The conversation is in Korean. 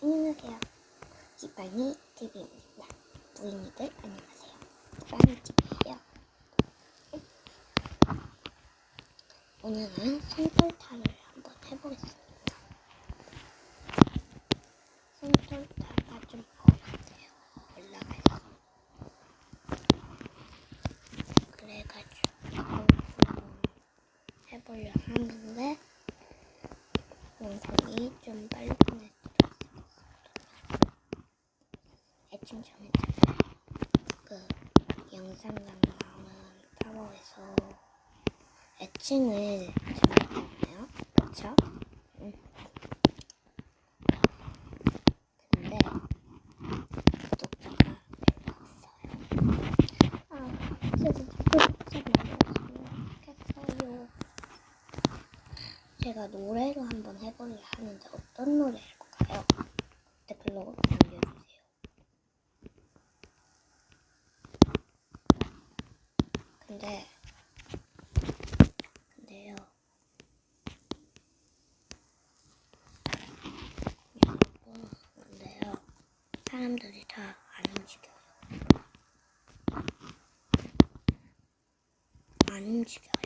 안녕하세요. 기빵이 TV입니다. 부인이들 안녕하세요. 기빵이 TV예요. 오늘은 손털타를 한번 해보겠습니다. 손털타가 좀 어렵대요. 올라가서. 그래가지고 음, 해보려 하는데 영상이 좀 빨리 보낼 수도 있을 것 같아요. 애칭 정했잖아요. 그 영상 담당은 타워에서 애칭을 정했잖아요. 그쵸? 응. 근데 구독자가 별로 없어요. 아, 그래서 구독자 좋겠어요. 제가 노래를 한번 해보려 하는데 어떤 노래 해볼까요? 댓글로 남겨주세요. 근데 근데요 여러분 근데요 사람들이 다 안 움직여요. 안 움직여요.